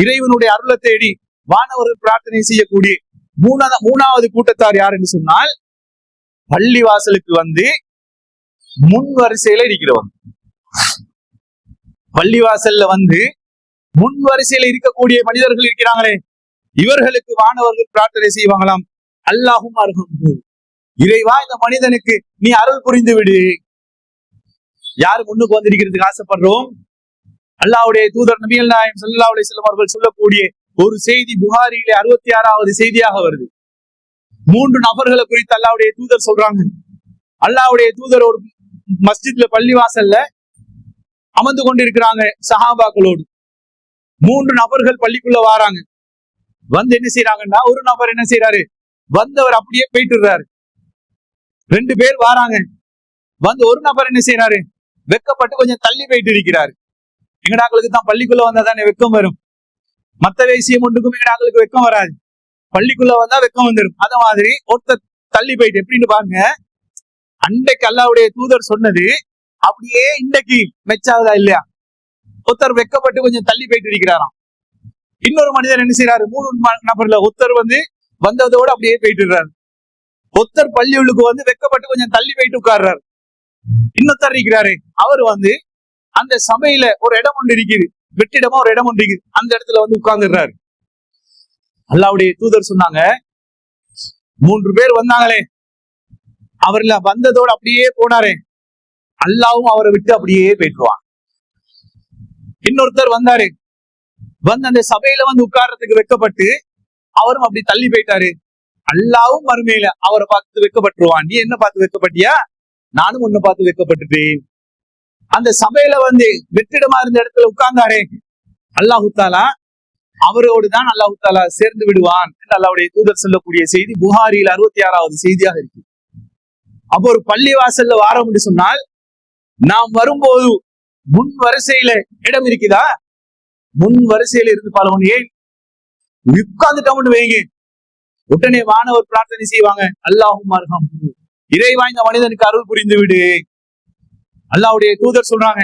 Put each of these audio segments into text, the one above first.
இறைவனுடைய அருளை தேடி வானவர்கள் பிரார்த்தனை செய்யக்கூடிய மூணாவது மூணாவது கூட்டத்தார் யார் என்று சொன்னால் பள்ளி வாசலுக்கு வந்து முன் வரிசையில இருக்கிறவங்க பள்ளிவாசல்ல வந்து முன் வரிசையில இருக்கக்கூடிய மனிதர்கள் இருக்கிறாங்களே இவர்களுக்கு வானவர்கள் பிரார்த்தனை செய்வாங்களாம். அல்லாஹும் அருகும் இறைவா இந்த மனிதனுக்கு நீ அருள் புரிந்து விடு. யாரு முன்னுக்கு வந்திருக்கிறதுக்கு ஆசைப்படுறோம்? அல்லாவுடைய தூதர் நபிகள் நாயம் சல்லா அலி செல்லம் அவர்கள் சொல்லக்கூடிய ஒரு செய்தி புகாரியிலே அறுபத்தி ஆறாவது செய்தியாக வருது. மூன்று நபர்களை குறித்து அல்லாவுடைய தூதர் சொல்றாங்க. அல்லாவுடைய தூதர் ஒரு மஸ்ஜித்ல பள்ளிவாசல்ல அமர்ந்து கொண்டிருக்கிறாங்க சஹாபாக்களோடு. மூன்று நபர்கள் பள்ளிக்குள்ள வாராங்க. வந்து என்ன செய்யறாங்கன்னா ஒரு நபர் என்ன செய்யறாரு வந்தவர் அப்படியே போயிட்டுறாரு. ரெண்டு பேர் வாராங்க. வந்து ஒரு நபர் என்ன செய்யறாரு வெக்கப்பட்டு கொஞ்சம் தள்ளி போயிட்டு இருக்கிறாரு. எங்கடாக்களுக்கு தான் பள்ளிக்குள்ள வந்தா தானே வெக்கம் வரும். மத்த வேசியம் ஒன்றுக்கும் எங்கடாக்களுக்கு வெக்கம் வராது. பள்ளிக்குள்ள வந்தா வெக்கம் வந்துடும் அத மாதிரி ஒருத்தர் தள்ளி போயிட்டு எப்படின்னு பாருங்க. அன்றைக்கு அல்லாவுடைய தூதர் சொன்னது அப்படியே இன்றைக்கு மெச்சாகுதா இல்லையா? ஒருத்தர் வெக்கப்பட்டு கொஞ்சம் தள்ளி போயிட்டு இருக்கிறாராம். இன்னொரு மனிதர் என்ன செய்யறாரு மூணு நபர்ல ஒருத்தர் வந்து வந்ததோட அப்படியே போயிட்டு இருக்காரு ஒருத்தர் பள்ளி உள்ளுக்கு வந்து வெக்கப்பட்டு கொஞ்சம் தள்ளி போயிட்டு உட்கார்றாரு. இன்னொருத்தர் இருக்கிறாரு. அவர் வந்து அந்த சபையில ஒரு இடம் ஒன்று இருக்குது. வெற்றிடமா ஒரு இடம் ஒன்று இருக்குது. அந்த இடத்துல வந்து உட்கார்ந்துடுறாரு. அல்லாவுடைய தூதர் சொன்னாங்க மூன்று பேர் வந்தாங்களே. அவர்ல வந்ததோட அப்படியே போனாரே. அல்லாவும் அவரை விட்டு அப்படியே போயிட்டுவான் இன்னொருத்தர் வந்தாரு. வந்து அந்த சபையில வந்து உட்கார்றதுக்கு வெக்கப்பட்டு அவரும் அப்படி தள்ளி போயிட்டாரு. அல்லாவும் மறுமையில அவரை பார்த்து வெக்கப்பட்டுருவான். நீ என்ன பார்த்து வெக்கப்பட்டியா? நானும் ஒன்னு பார்த்து வெக்கப்பட்டுட்டேன். அந்த சபையில வந்து வெற்றிடமா இருந்த இடத்துல உட்கார்ந்தாரே. அல்லாஹு தாலா அவரோடு தான் அல்லாஹு தாலா சேர்ந்து விடுவான் என்று அல்லாவுடைய தூதர் சொல்லக்கூடிய செய்தி புகாரியில் அறுபத்தி ஆறாவது செய்தியாக இருக்கு. அப்போ ஒரு பள்ளி வாசல்ல வாரம் என்று சொன்னால் நாம் வரும்போது முன் வரிசையில இடம் இருக்குதா? முன் வரிசையில இருந்து பலவன் ஏன் உட்கார்ந்துட்டோம்னு வைங்க. உடனே வானவர் பிரார்த்தனை செய்வாங்க அல்லாஹும் அர்ஹம். இறை வாய்ந்த மனிதனுக்கு அருள் புரிந்து விடு. அல்லாவுடைய தூதர் சொல்றாங்க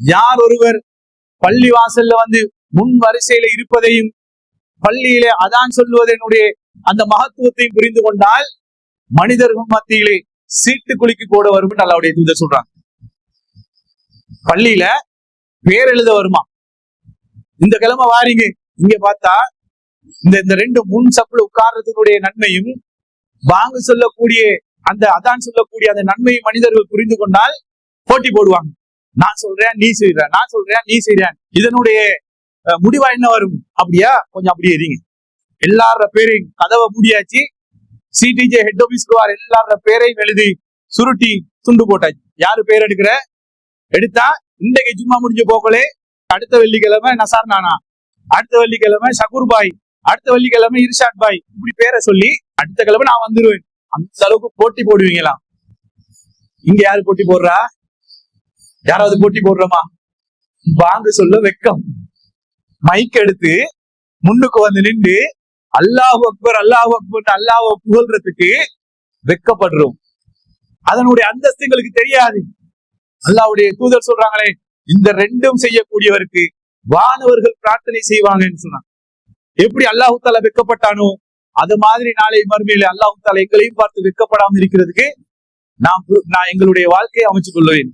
யார் ஒருவர் பள்ளி வாசல்ல வந்து முன் வரிசையில இருப்பதையும் பள்ளியிலே அதான் சொல்லுவதனுடைய அந்த மகத்துவத்தையும் புரிந்து கொண்டால் மனிதர்கள் மத்தியிலே சீட்டு குலுக்கி போட வரும் அல்லாவுடைய தூதர் சொல்றாங்க. பள்ளியில பேர் எழுத வருமா? இந்த கிழமை வாரிங்க இங்க பார்த்தா இந்த இந்த ரெண்டு முன் சப்புல உட்கார்றதுனுடைய நன்மையும் வாங்க சொல்லக்கூடிய அந்த அதான் சொல்லக்கூடிய அந்த நன்மையை மனிதர்கள் புரிந்து கொண்டால் போட்டி போடுவாங்க. நான் சொல்றேன் நீ செய்ற. நான் சொல்றேன் நீ செய்றேன். இதனுடைய முடிவா என்ன வரும்? அப்படியா? கொஞ்சம் அப்படியே இருங்க. எல்லார பேரையும் கதவை முடியாச்சு. சிடிஜே ஹெட் ஆபீஸ்க்கு வார எல்லார பேரையும் எழுதி சுருட்டி துண்டு போட்டாச்சு. யாரு பேர் எடுக்கிற? எடுத்தா இன்றைக்கு ஜும்மா முடிஞ்ச போக்கலே அடுத்த வெள்ளிக்கிழமை நசார் நானா. அடுத்த வெள்ளிக்கிழமை சகுர் பாய் அடுத்த வெள்ளிக்கிழமை இர்ஷாட் பாய். இப்படி பேரை சொல்லி அடுத்த கிழமை நான் வந்துருவேன். அந்த அளவுக்கு போட்டி போடுவீங்களா? இங்க யாரு போட்டி போடுறா? யாராவது போட்டி போடுறோமா? வாங்க சொல்ல வெக்கம். மைக் எடுத்து முன்னுக்கு வந்து நின்று அல்லாஹ் அக்பர் அல்லாஹ் அக்பர் அல்லாஹ் புகழ்றதுக்கு வெக்கப்படுறோம். அதனுடைய அந்தஸ்து எங்களுக்கு தெரியாது. அல்லாவுடைய தூதர் சொல்றாங்களே இந்த ரெண்டும் செய்யக்கூடியவருக்கு வானவர்கள் பிரார்த்தனை செய்வாங்கன்னு சொன்னாங்க. எப்படி அல்லாஹு தாலா வெக்கப்பட்டானோ அது மாதிரி நாளை மறுமையில அல்லாஹு தாலா எங்களையும் பார்த்து வெக்கப்படாமல் இருக்கிறதுக்கு நாம் நான் எங்களுடைய வாழ்க்கையை அமைச்சு கொள்வேன்.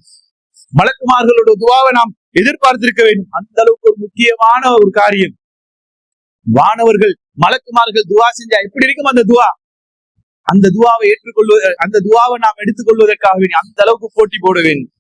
மலக்குமார்களோட துவாவை நாம் எதிர்பார்த்திருக்க வேண்டும். அந்த அளவுக்கு ஒரு முக்கியமான ஒரு காரியம். வானவர்கள் மலக்குமார்கள் துவா செஞ்சா எப்படி இருக்கும் அந்த துவா? அந்த துவாவை ஏற்றுக்கொள்வது அந்த துவாவை நாம் எடுத்துக்கொள்வதற்காக வேண்டி அந்த அளவுக்கு போட்டி போட வேண்டும்.